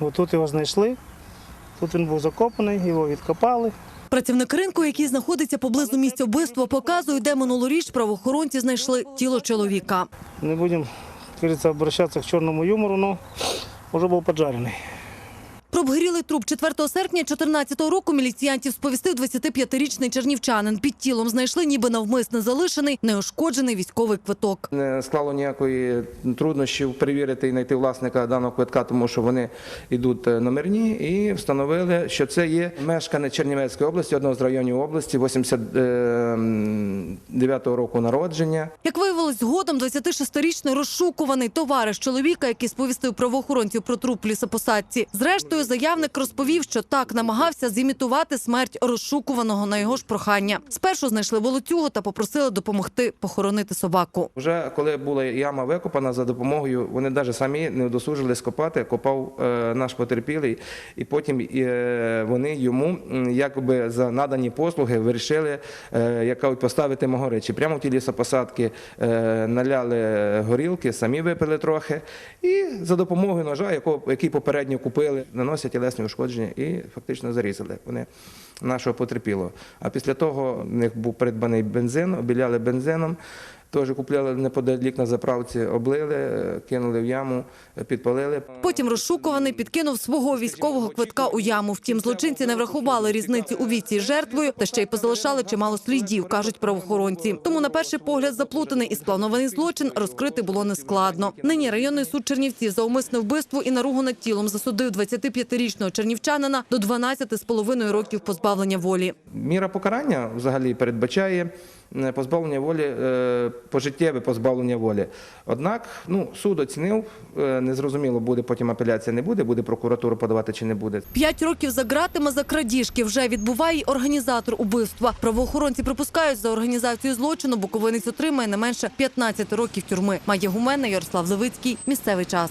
Отут його знайшли. Тут він був закопаний, його відкопали. Працівник ринку, який знаходиться поблизу місця вбивства, показує, де минулоріч правоохоронці знайшли тіло чоловіка. Не будемо, як говориться, обращатися к чорному юмору, але вже був поджарений. Про обгорілий труп 4 серпня 2014 року міліціянтів сповістив 25-річний чернівчанин. Під тілом знайшли ніби навмисно залишений неушкоджений військовий квиток. Не склало ніякої труднощів перевірити і знайти власника даного квитка, тому що вони йдуть е, номерні, і встановили, що це є мешканець Чернівецької області, одного з районів області, 89-го року народження. Як виявилось, згодом 26-річний розшукуваний товариш чоловіка, який сповістив правоохоронців про труп лісопосадці. Зрештою, заявник розповів, що так намагався зімітувати смерть розшукуваного на його ж прохання. Спершу знайшли волоцюгу та попросили допомогти похоронити собаку. Вже коли була яма викопана за допомогою, вони навіть самі не удосужили скопати, копав е, наш потерпілий, і потім е, вони йому якби за надані послуги вирішили е, як кажуть, поставити могоричі. Прямо в ті лісопосадки е, наляли горілки, самі випили трохи, і за допомогою ножа, якого, який попередньо купили, наносять тілесні ушкодження і фактично зарізали вони нашого потерпілого. А після того в них був придбаний бензин, обіляли бензином. Теж купляли неподалік на заправці, облили, е, кинули в яму, е, підпалили. Потім розшукуваний підкинув свого військового квитка у яму. Втім, злочинці не врахували різниці у віці з жертвою та ще й позалишали чимало слідів, кажуть правоохоронці. Тому на перший погляд заплутаний і спланований злочин розкрити було нескладно. Нині районний суд Чернівців за умисне вбивство і наругу над тілом засудив 25-річного чернівчанина до 12,5 років позбавлення волі. Міра покарання взагалі передбачає позбавлення волі, е, пожиттєве позбавлення волі. Однак ну, суд оцінив, е, незрозуміло, буде потім апеляція, не буде, буде прокуратура подавати чи не буде. П'ять років за ґратами за крадіжки вже відбуває й організатор убивства. Правоохоронці припускають, за організацію злочину Буковинець отримає не менше 15 років тюрми. Має гуменна Ярослав Левицький. Місцевий час.